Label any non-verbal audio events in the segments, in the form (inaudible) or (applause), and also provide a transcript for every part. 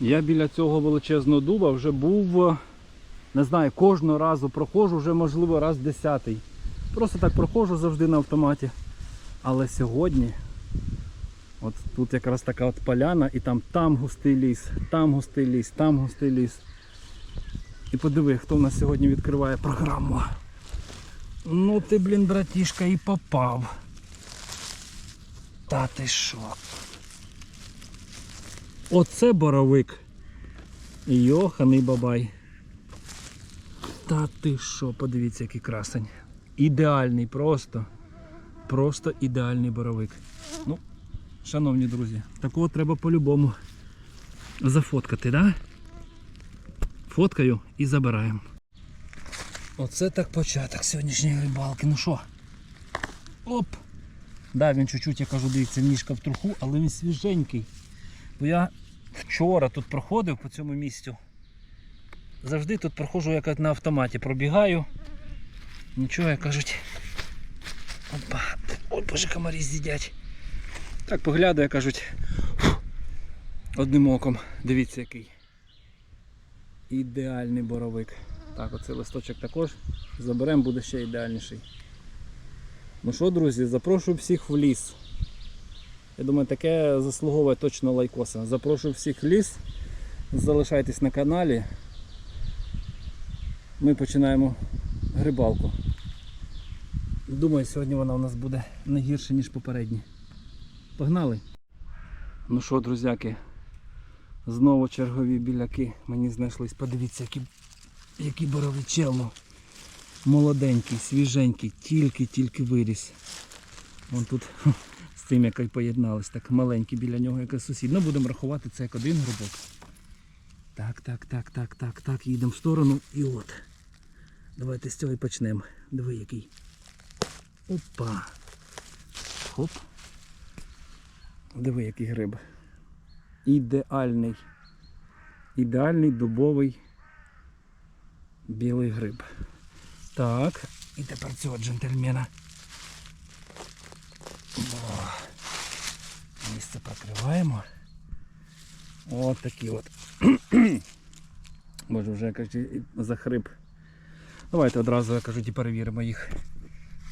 Я біля цього величезного дуба вже був, е, не знаю, кожного разу проходжу, вже можливо раз десятий. Просто так проходжу завжди на автоматі. Але сьогодні, от тут якраз така от поляна, і там там густий ліс, там густий ліс, там густий ліс. І подиви, хто в нас сьогодні відкриває програму. Ну ти, блін, братішка, і попав. Та ти що? Оце боровик. Йоханий бабай. Та ти що, подивіться, який красень. Ідеальний просто. Просто ідеальний боровик. Ну, шановні друзі, такого треба по-любому зафоткати, да? Фоткаю і забираємо. Оце так початок сьогоднішньої рибалки. Ну що? Оп! Да, він чуть-чуть, я кажу, дивіться, ніжка в труху, але він свіженький. Бо я вчора тут проходив по цьому місцю. Завжди тут проходжу як на автоматі, пробігаю. Нічого, як кажуть. Опа. Ой, боже, комарі з'їдять. Так поглядаю, кажуть. Одним оком. Дивіться який. Ідеальний боровик. Так, оцей листочок також. Заберемо, буде ще ідеальніший. Ну що, друзі, запрошую всіх в ліс. Я думаю, таке заслуговує точно лайкоса. Запрошую всіх в ліс. Залишайтесь на каналі. Ми починаємо грибалку. Думаю, сьогодні вона у нас буде не гірше, ніж попередні. Погнали! Ну що, друзяки, знову чергові біляки мені знайшлись. Подивіться, які, які боровичело. Молоденький, свіженький, тільки-тільки виріс. Вон тут тим, як і поєднались, так маленький біля нього, як і сусід. Ну, будемо рахувати це як один грубок. Так, так, так, так, так, так, їдемо в сторону і от. Давайте з цього і почнемо. Диви який. Опа. Хоп. Диви, який гриб. Ідеальний. Ідеальний дубовий білий гриб. Так, і тепер цього джентльмена. О, місце прокриваємо. От такі от. (clears throat) Боже, вже кажуть, і захрип. Давайте одразу, як кажуть, і перевіримо їх.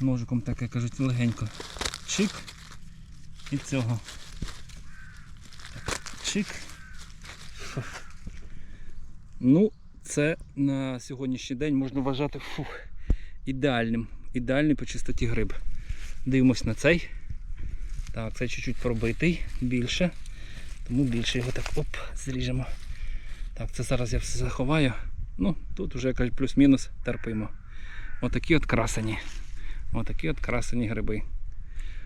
Ножиком так, як кажуть, легенько. Чик. І цього. Чик. Ну, це на сьогоднішній день можна вважати фух, ідеальним. Ідеальний по чистоті гриб. Дивимось на цей. Так, цей чуть-чуть пробитий, більше. Тому більше його так оп, зріжемо. Так, це зараз я все заховаю. Ну, тут вже кажуть плюс-мінус терпимо. Отакі от красені. Отакі от красені гриби.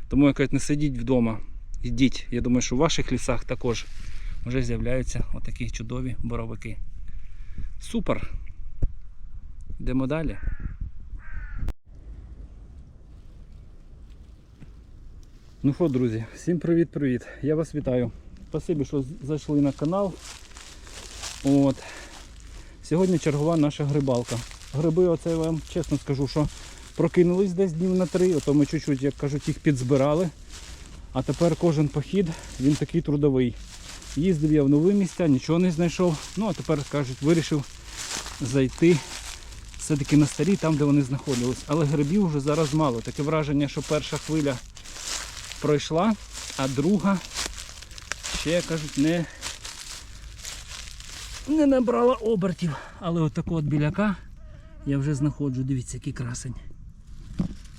Тому я кажуть, не сидіть вдома. Йдіть. Я думаю, що в ваших лісах також вже з'являються отакі чудові боровики. Супер. Йдемо далі. Ну що, друзі, всім привіт-привіт. Я вас вітаю. Спасибі, що зайшли на канал. От. Сьогодні чергова наша грибалка. Гриби, оце я вам чесно скажу, що прокинулись десь днів на три, ото ми чуть-чуть, як кажуть, їх підзбирали. А тепер кожен похід, він такий трудовий. Їздив я в нові місця, нічого не знайшов. Ну а тепер, кажуть, вирішив зайти все-таки на старі, там, де вони знаходились. Але грибів вже зараз мало. Таке враження, що перша хвиля пройшла, а друга ще, кажуть, не, не набрала обертів. Але от такого от біляка я вже знаходжу. Дивіться, який красень.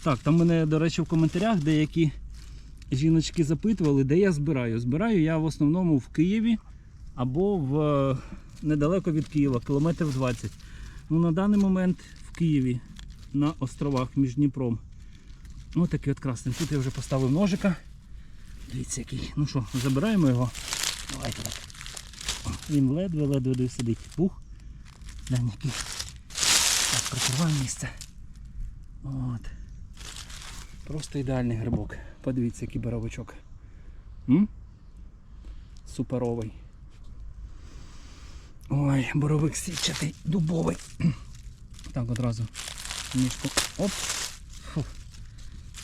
Так, там мене, до речі, в коментарях деякі жіночки запитували, де я збираю. Збираю я в основному в Києві або в е, недалеко від Києва, кілометрів 20. Ну, на даний момент в Києві на островах між Дніпром. Ось такий от красний. Тут я вже поставив ножика. Дивіться який. Ну що, забираємо його. Давайте так. Він ледве-ледве сидить. Бух. Глянь який. Так, прикриваємо місце. От. Просто ідеальний грибок. Подивіться, який боровичок. М? Суперовий. Ой, боровик січатий, дубовий. Так, одразу ніжку. Оп.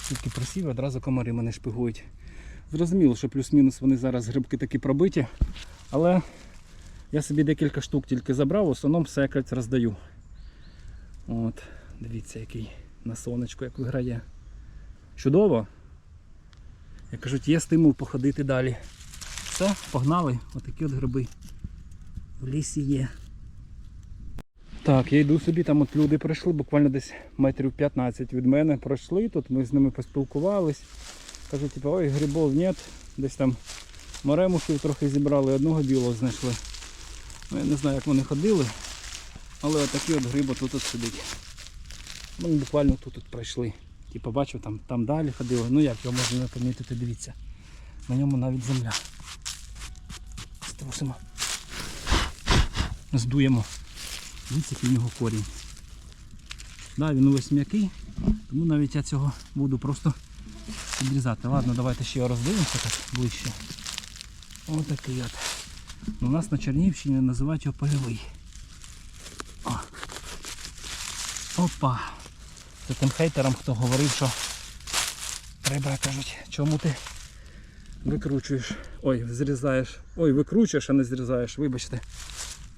Тільки просів, одразу комари мене шпигують. Зрозуміло, що плюс-мінус вони зараз грибки такі пробиті, але Я собі декілька штук тільки забрав, в основному все якось роздаю. От, дивіться, який на сонечку як виграє. Чудово. Як кажуть, є стимул походити далі. Все, погнали. Отакі от гриби. В лісі є. Так, я йду собі, там от люди прийшли, буквально десь метрів 15 від мене пройшли тут, ми з ними поспілкувались. Кажуть, типу, ой, грибов нет, десь там моремушків трохи зібрали, одного білого знайшли. Ну, я не знаю, як вони ходили, але отакий от гриб тут от сидить. Вони буквально тут от пройшли. Типу бачив, там, там далі ходили. Ну як його можна не помітити, дивіться. На ньому навіть земля. Струсимо. Здуємо. Дивіться, який в нього корінь. Да, він увесь м'який, тому навіть я цього буду просто відрізати. Ладно, давайте ще роздивимося так ближче. Ось такий от. Ну, у нас на Чернігівщині називають його польовий. О. Опа. Це тим хейтерам, хто говорив, що треба, кажуть, чому ти викручуєш. Ой, зрізаєш. Ой, викручуєш, а не зрізаєш. Вибачте.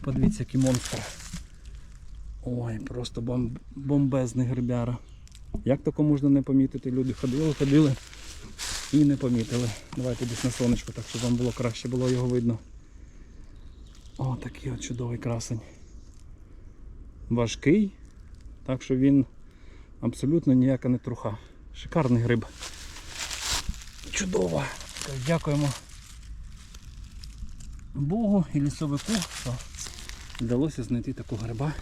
Подивіться, який монстр. Ой, просто бом... бомбезний грибяра. Як тако можна не помітити? Люди ходили, ходили і не помітили. Давайте десь на сонечку, так щоб вам було краще було його видно. О, такий от чудовий красень. Важкий, так що він абсолютно ніяка не труха. Шикарний гриб. Чудово! Дякуємо Богу і лісовику, що вдалося знайти такого гриба.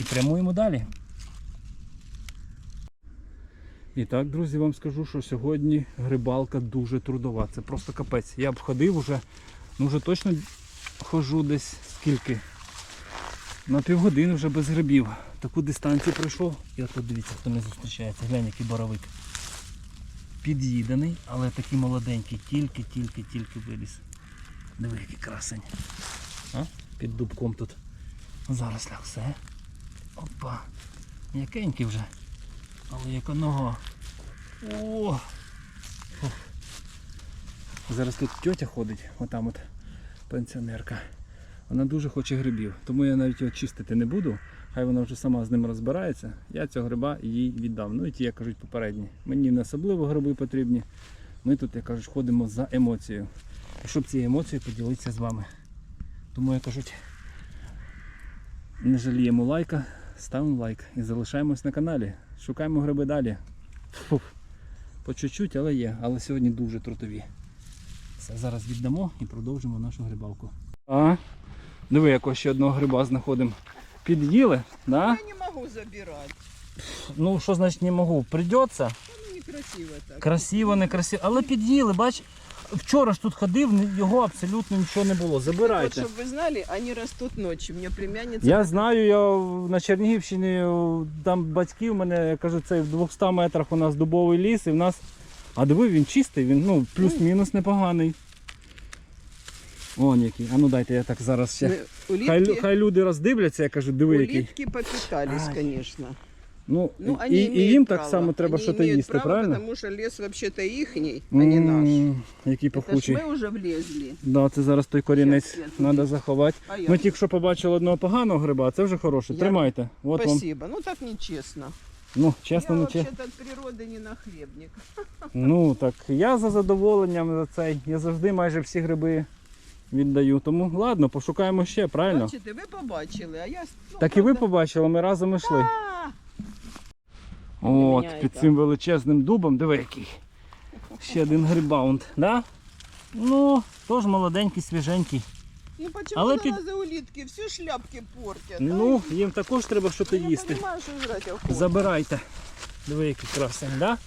І прямуємо далі. І так, друзі, вам скажу, що сьогодні грибалка дуже трудова. Це просто капець. Я б ходив уже, ну вже точно хожу десь скільки. На півгодини вже без грибів. Таку дистанцію пройшов. І от дивіться, хто не зустрічається. Глянь, який боровик. Під'їданий, але такий молоденький, тільки-тільки-тільки виліз. Диви, який красень. А? Під дубком тут. Зараз ляг все. Опа. М'якенький вже. Але яка нога. О! Зараз тут тьотя ходить, отам от пенсіонерка. Вона дуже хоче грибів, тому я навіть його чистити не буду. Хай вона вже сама з ним розбирається. Я цього гриба їй віддам. Ну і ті, як кажуть, попередні. Мені не особливо гриби потрібні. Ми тут, як кажуть, ходимо за емоцією. Щоб ці емоції поділитися з вами. Тому я кажуть, не жаліємо лайка, ставимо лайк і залишаємось на каналі. Шукаємо гриби далі. Фух. По чуть-чуть, але є. Але сьогодні дуже трутові. Все, зараз віддамо і продовжимо нашу грибалку. А, диви, якого ще одного гриба знаходимо. Під'їли, да? Я не могу забирать. Ну що значить не можу? Придеться. Ну некрасиво так. Красиво, не красиво. Але під'їли, бач. Вчора ж тут ходив, ні- його абсолютно нічого не було. Вот, Забирайте. чтобы вы знали, они растут ночью. Мне племянница... Я знаю, я в- на Чернігівщині, о, там батьки в мене, я кажу, це в 200 метрах у нас дубовий ліс, і в нас. А диви, він чистий, він ну, плюс-мінус непоганий. Вон який. А ну дайте я так зараз ще. Э, Хай, лю- Улитки, хай люди роздивляться, я кажу, диви який. улитки попитались, Ай. конечно. Ну, Ну, і, они і имеют їм так право. само треба Они щось имеют їсти, право, правильно? Потому что лес вообще-то ихний, а не наш. М, Який Это ж пахучий. мы уже влезли. Да, це зараз той корінець Щас я тут. треба заховати. А я... Ми тільки що побачили одного поганого гриба, це вже хороше. Я- Тримайте. От вам. Спасибо. Ну так нечестно. Ну, чесно, я не чесно. вообще-то от природы не нахлебник. Ну так я за задоволенням за цей. Я завжди майже всі гриби віддаю. Тому ладно, пошукаємо ще, правильно? Бачите, ви побачили, а я... Ну, Так і ви правда- побачили, ми разом йшли. А, От, мене під це. цим величезним дубом, диви який. Ще один грибаунд, да? Ну, теж молоденький, свіженький. И почему Але Але під- під... улитки всі шляпки портять? Ну, їм також треба щось а? Я їсти. понимаю, що жрать охота. Забирайте. Диви, який красень, да?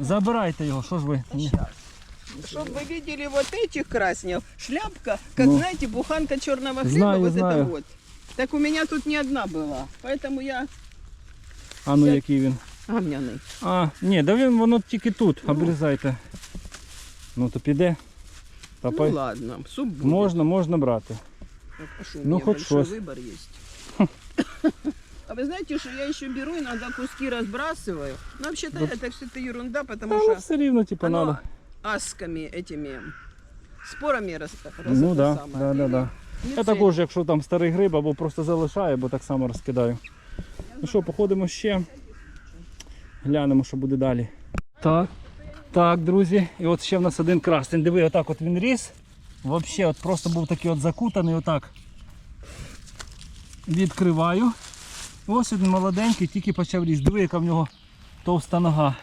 Забирайте його, що ж ви? Ні. Чтобы вы видели вот этих краснев, шляпка, как Ну. знаете, буханка черного хлеба, Знаю, вот знаю. это вот. Так у меня тут не одна была, поэтому я А ну Я- який він. гамняный. А, ні, да він воно тільки тут. Обрізайте. Ну то піде. Та Ну пой- ладно, суп будет. Можна, можна брати. Так, а что, у Ну, меня хоть большой что-с. выбор есть. А вы знаете, что я еще беру, иногда куски разбрасываю. Но вообще-то Да. это все это ерунда, потому Але что все рівно, типу, оно надо. асками этими, спорами рас, рас- Ну это да, самое. да, да, Или да. Не Я цей. також, якщо там старий гриб, або просто залишаю, бо так само розкидаю. Ну що, походимо ще. Глянемо, що буде далі. Так, так, друзі. І от ще в нас один красень. Диви, отак от він ріс. Взагалі, от просто був такий от закутаний, отак. Відкриваю. Ось він молоденький, тільки почав ріс. Диви, яка в нього товста нога.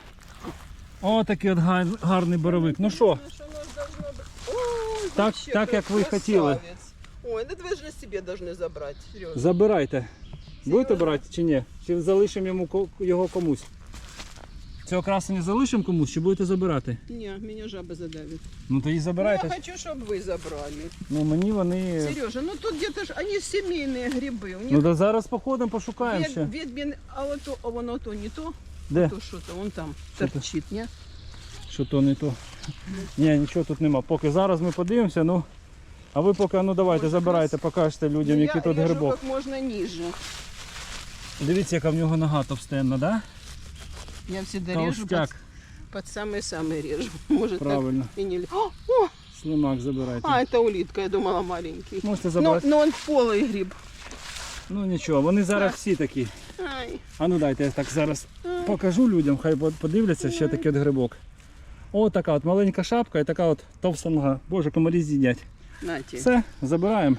О, такий от гар- гарний боровик. Ну що, Знаешь, оно ж должно быть- Ой, Так- вообще, так, как як ви хотіли. красавец. Ой, ну вы же на себе должны забрать, серьезно. Забирайте. Будете брати чи ні? Чи залишимо йому ко- його комусь? Цього красення залишимо комусь, чи будете забирати? Не, меня жаба задавит. Ну тоді Ну, я забирайте. хочу, чтобы вы забрали. Ну мені вони. Сережа, ну тут где-то ж они семейные грибы. У них Ну да зараз походимо, пошукаємо вед- ще. ведьмин- а вот то, а воно то не то, Де? то что-то, он там Что-то. торчит, не? Що то не то. Ні, нічого тут нема. Поки зараз ми подивимося, ну. А ви поки, ну давайте, Може, забирайте, покажете людям, Ну, який я тут режу грибок. как можно ниже. Дивіться, яка в нього нога товстенна, да? Я всегда режу под, Толстяк. под самый-самый режу. (laughs) Может Правильно. так и не... О, о, Слимак забирайте. а, это улитка, я думала маленький. Можете Но, забрати. но он полый гриб. Ну нічого, вони зараз Так. всі такі. Ай, А ну дайте я так зараз покажу людям, хай под- подивляться ще такий от грибок. О, така от маленька шапка і така от товста нога. Боже, комарі з'їдять. нате. Все, забираємо.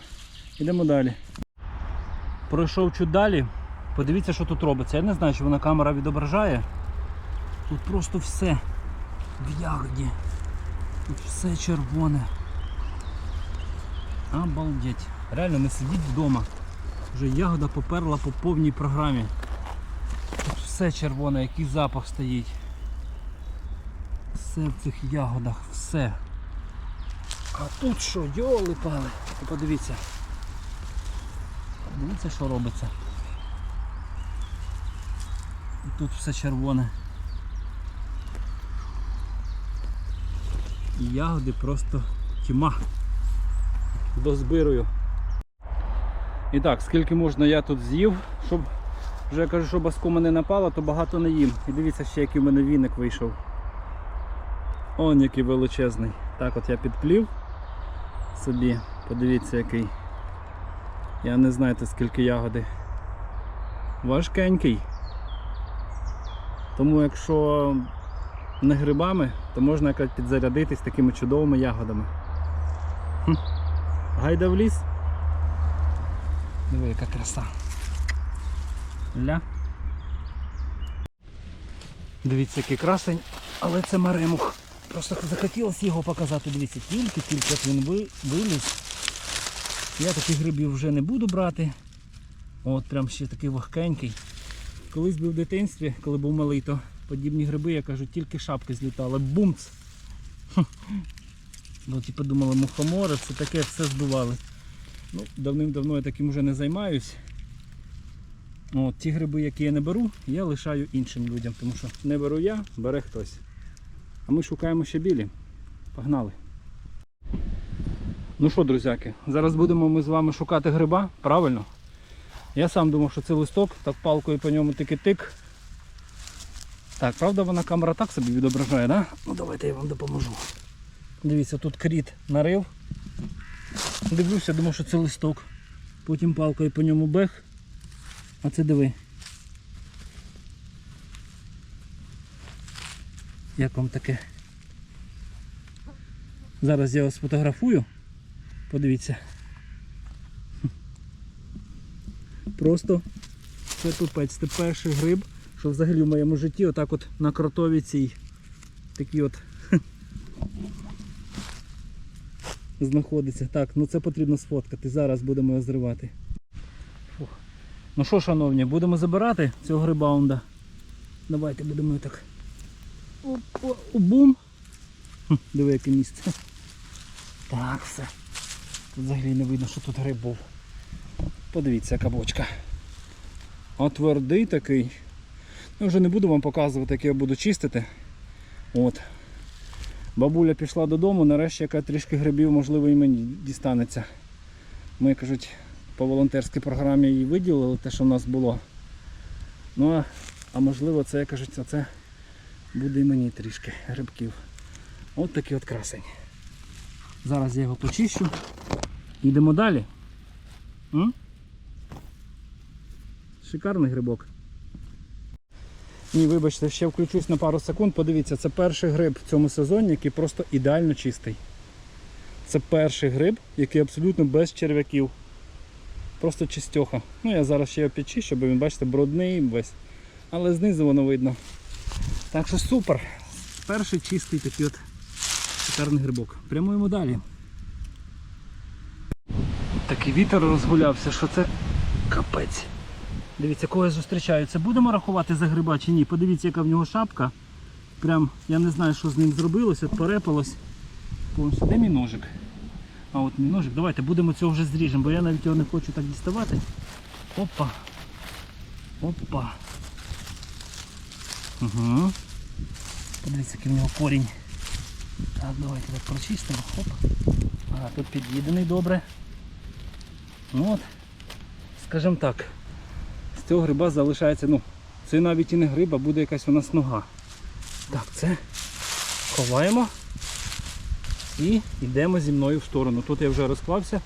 Йдемо далі. Пройшов чуть далі. Подивіться, що тут робиться. Я не знаю, чи вона камера відображає. Тут просто все в ягоді. Тут все червоне. Обалдеть. Реально не сидіть вдома. Вже ягода поперла по повній програмі. Тут все червоне, який запах стоїть. Все в цих ягодах, все. А тут що, йоли пали. Подивіться. Дивіться, що робиться. Тут все червоне. І ягоди просто тьма. Дозбирую. І так, скільки можна я тут з'їв, щоб вже я кажу, що баскома не напало, то багато не їм. І дивіться ще який в мене віник вийшов. Он який величезний. Так от я підплів собі. Подивіться який. Я не знаєте скільки ягоди. Важкенький. Тому якщо не грибами, то можна якось підзарядитись такими чудовими ягодами. Хм. Гайда в ліс. Диви, яка краса. Ля. Дивіться, який красень, але це маремух. Просто захотілося його показати. Дивіться, тільки-тільки він виліз. Я таких грибів вже не буду брати. От прям ще такий вогкенький. Колись був в дитинстві, коли був малий, то подібні гриби, я кажу, тільки шапки злітали. Бумц! Бо ті подумали, мухомори, все таке все збивали. Ну, давним-давно я таким вже не займаюсь. От, ті гриби, які я не беру, я лишаю іншим людям, тому що не беру я, бере хтось. А ми шукаємо ще білі. Погнали. Ну що, друзяки, зараз будемо ми з вами шукати гриба, правильно? Я сам думав, що це листок, так палкою по ньому тики-тик. Так, правда вона камера так собі відображає, да? Ну давайте я вам допоможу. Дивіться, тут кріт нарив. Дивлюся, думав, що це листок. Потім палкою по ньому бех. А це диви. Як вам таке? Зараз я вас сфотографую. Подивіться. Просто це тупець. Це перший гриб, що взагалі в моєму житті отак от на кротові цій такий от (laughs) знаходиться. Так, ну це потрібно сфоткати. Зараз будемо його зривати. Фух. Ну що, шановні, будемо забирати цього грибаунда. Давайте будемо так. Бум. Диви, яке місце. Так, все. Тут взагалі не видно, що тут гриб був. Подивіться, яка бочка. А твердий такий. Ну, вже не буду вам показувати, як я буду чистити. От. Бабуля пішла додому, нарешті яка трішки грибів, можливо, і мені дістанеться. Ми, кажуть, по волонтерській програмі її виділили, те, що в нас було. Ну, а, а можливо, це, кажуть, це буде і мені трішки грибків. От такий от красень. Зараз я його почищу. Йдемо далі. М? Шикарний грибок. Ні, вибачте, ще включусь на пару секунд. Подивіться, це перший гриб в цьому сезоні, який просто ідеально чистий. Це перший гриб, який абсолютно без черв'яків. Просто чистьоха. Ну я зараз ще його підчищу, бо він, бачите, брудний весь. Але знизу воно видно. Так що супер. Перший чистий такий от шикарний грибок. Прямуємо далі. Такий вітер розгулявся, що це капець. Дивіться, кого я зустрічаю. Це будемо рахувати за гриба чи ні? Подивіться, яка в нього шапка. Прям я не знаю, що з ним зробилось, от порепалось. Повністю. Де мій ножик? А от мій ножик. Давайте будемо цього вже зріжемо, бо я навіть його не хочу так діставати. Опа. Опа. Угу. Подивіться, який в нього корінь. Так, давайте так прочистимо. Хоп. А, тут під'їдений добре. Ну от, скажімо так, з цього гриба залишається, ну, це навіть і не гриб, а буде якась у нас нога. Так, це ховаємо і йдемо зі мною в сторону. Тут я вже розклався.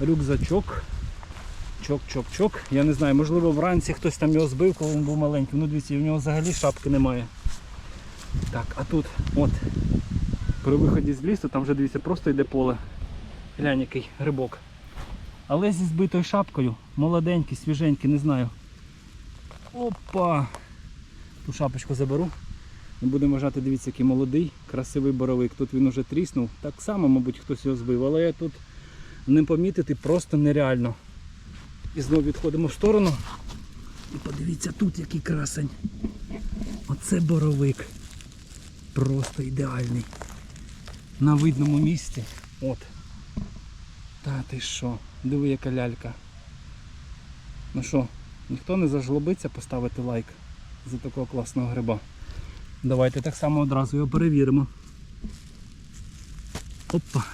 Рюкзачок. Чок-чок-чок. Я не знаю, можливо вранці хтось там його збив, коли він був маленький. Ну дивіться, в нього взагалі шапки немає. Так, а тут от при виході з лісу, там вже дивіться, просто йде поле. Глянь, який грибок. Але зі збитою шапкою, молоденький, свіженький, не знаю. Опа! Ту шапочку заберу. Ми будемо вважати, дивіться, який молодий, красивий боровик. Тут він уже тріснув. Так само, мабуть, хтось його збив, але тут не помітити просто нереально. І знову відходимо в сторону. І подивіться тут який красень. Оце боровик. Просто ідеальний. На видному місці. От. Та ти що? Диви яка лялька. Ну що, ніхто не зажлобиться поставити лайк за такого класного гриба. Давайте так само одразу його перевіримо. Опа.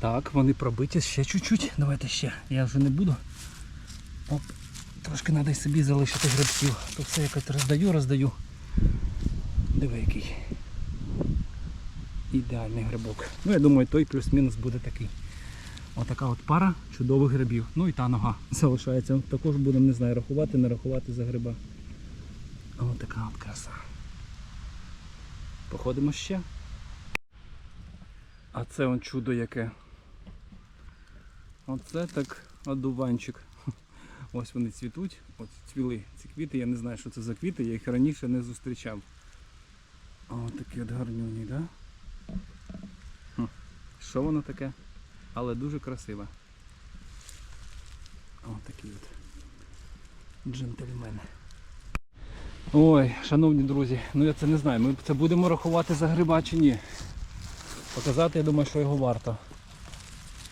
Так, вони пробиті ще чуть-чуть. Давайте ще. Я вже не буду. Оп. Трошки треба й собі залишити грибків. То все якось роздаю, роздаю. Диви який. Ідеальний грибок. Ну я думаю, той плюс-мінус буде такий. Отака от пара чудових грибів. Ну і та нога залишається. Також будемо, не знаю, рахувати, не рахувати за гриба. Ось така от краса. Походимо ще. А це он чудо яке. Оце так одуванчик. (laughs) Ось вони цвітуть. От цвіли ці квіти. Я не знаю, що це за квіти, я їх раніше не зустрічав. Ось такі от гарнюні, так? Да? Що воно таке? Але дуже красиве. Ось такий от джентльмен. Ой, шановні друзі, ну я це не знаю, ми це будемо рахувати за гриба чи ні. Показати, я думаю, що його варто.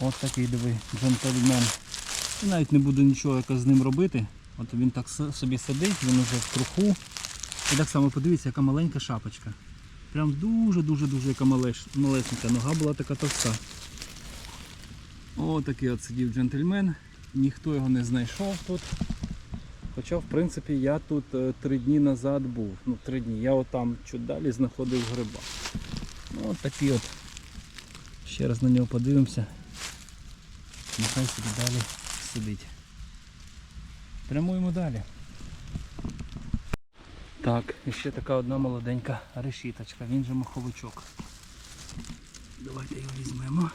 Ось такий диви, джентльмен. І навіть не буду нічого якось з ним робити. От він так собі сидить, він уже в труху. І так само подивіться, яка маленька шапочка. Прям дуже-дуже-дуже яка малесенька. Нога була така товста. О, такий от сидів джентльмен. Ніхто його не знайшов тут. Хоча, в принципі, я тут е, три дні назад був. Ну, три дні. Я отам чуть далі знаходив гриба. Ну, от такий от. Ще раз на нього подивимося. Нехай собі далі сидить. Прямуємо далі. Так, і ще така одна молоденька решіточка, він же маховичок. Давайте його візьмемо.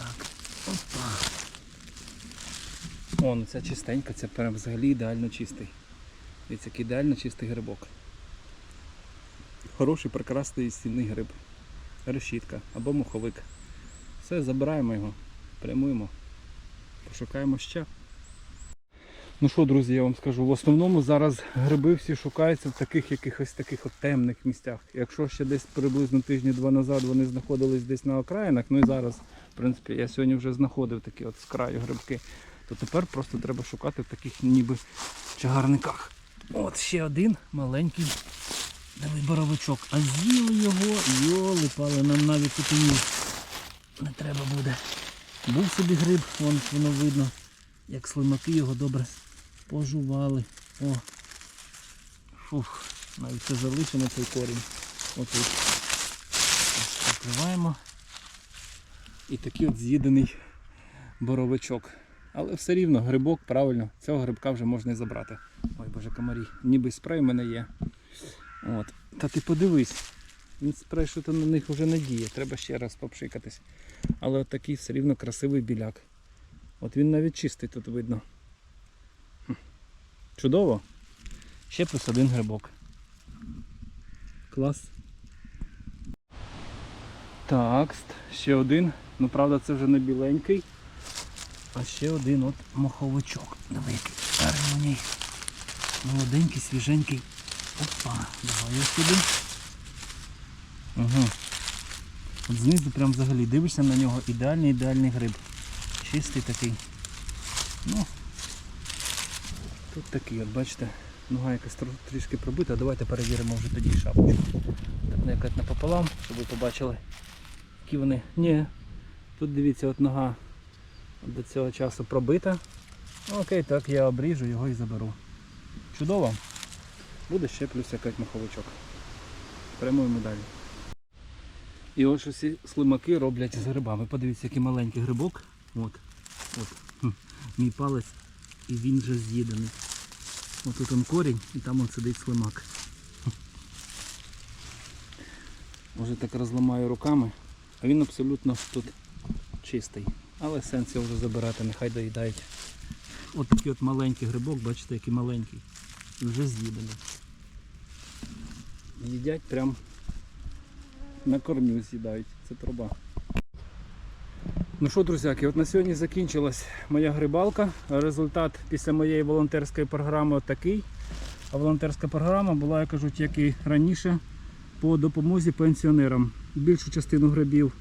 Так, опа. О, ну це чистенька, це прям взагалі ідеально чистий. Дивіться, який ідеально чистий грибок. Хороший, прекрасний стільний гриб. Решітка або муховик. Все, забираємо його, прямуємо, пошукаємо ще. Ну що, друзі, я вам скажу, в основному зараз гриби всі шукаються в таких якихось таких от темних місцях. Якщо ще десь приблизно тижні-два назад вони знаходились десь на окраїнах, ну і зараз, принципі, я сьогодні вже знаходив такі от з краю грибки, то тепер просто треба шукати в таких ніби чагарниках. От ще один маленький боровичок. А з'їли його, йоли пали, нам навіть тут. Не треба буде. Був собі гриб, вон воно видно, як слимаки його добре пожували. О. Фух, навіть це залишено цей корінь. Отут. Ось Закриваємо. І такий от з'їдений боровичок. Але все рівно грибок, правильно, цього грибка вже можна і забрати. Ой, боже, комарі, ніби спрей в мене є. От. Та ти подивись, він спрей, що то на них вже не діє, треба ще раз попшикатись. Але от такий все рівно красивий біляк. От він навіть чистий тут видно. Чудово. Ще плюс один грибок. Клас. Так, ще один. Ну правда це вже не біленький. А ще один от моховичок. Диви, який гарний. Молоденький, свіженький. Опа, давай я сюди. Угу. От знизу прям взагалі дивишся на нього ідеальний ідеальний гриб. Чистий такий. Ну, тут такий, от бачите, нога якась трішки пробита. Давайте перевіримо вже тоді шапочку. Так не якась напополам, щоб ви побачили, які вони. Ні. Тут дивіться, от нога до цього часу пробита. Ну, Окей, так я обріжу його і заберу. Чудово. Буде ще плюс якийсь маховичок. Прямуємо далі. І ось усі слимаки роблять з грибами. Подивіться, який маленький грибок. От. От. Мій палець і він вже з'їдений. Ось тут он корінь і там он сидить слимак. Хм. Уже так розламаю руками, а він абсолютно тут чистий. Але сенс його вже забирати, нехай доїдають. От такий от маленький грибок, бачите, який маленький. Вже з'їдений. Їдять прям на кормю з'їдають. Це труба. Ну що, друзяки, от на сьогодні закінчилась моя грибалка. Результат після моєї волонтерської програми такий. А волонтерська програма була, я кажу, як і раніше, по допомозі пенсіонерам. Більшу частину грибів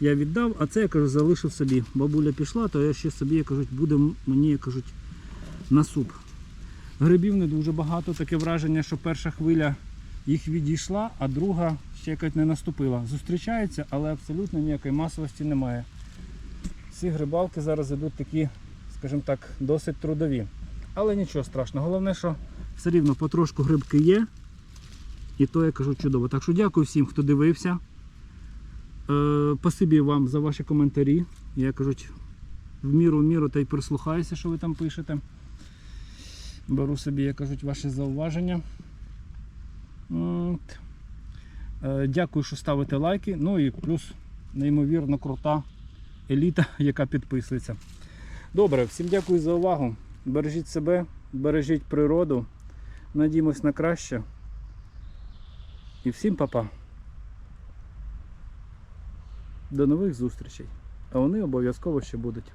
я віддав, а це я кажу, залишив собі. Бабуля пішла, то я ще собі, я кажуть, буде мені, я кажуть, на суп. Грибів не дуже багато, таке враження, що перша хвиля їх відійшла, а друга ще якось не наступила. Зустрічаються, але абсолютно ніякої масовості немає. Ці грибалки зараз йдуть такі, скажімо так, досить трудові. Але нічого страшного. Головне, що все рівно потрошку грибки є. І то я кажу чудово. Так що дякую всім, хто дивився. Е, Спасибі вам за ваші коментарі. Я кажуть, в міру в міру та й прислухаюся, що ви там пишете. Беру собі, як кажуть, ваші зауваження. От. Е, Дякую, що ставите лайки. Ну і плюс неймовірно крута еліта, (laughs) яка підписується. Добре, всім дякую за увагу. Бережіть себе, бережіть природу. Надіємось на краще. І всім па-па. До нових зустрічей. А вони обов'язково ще будуть.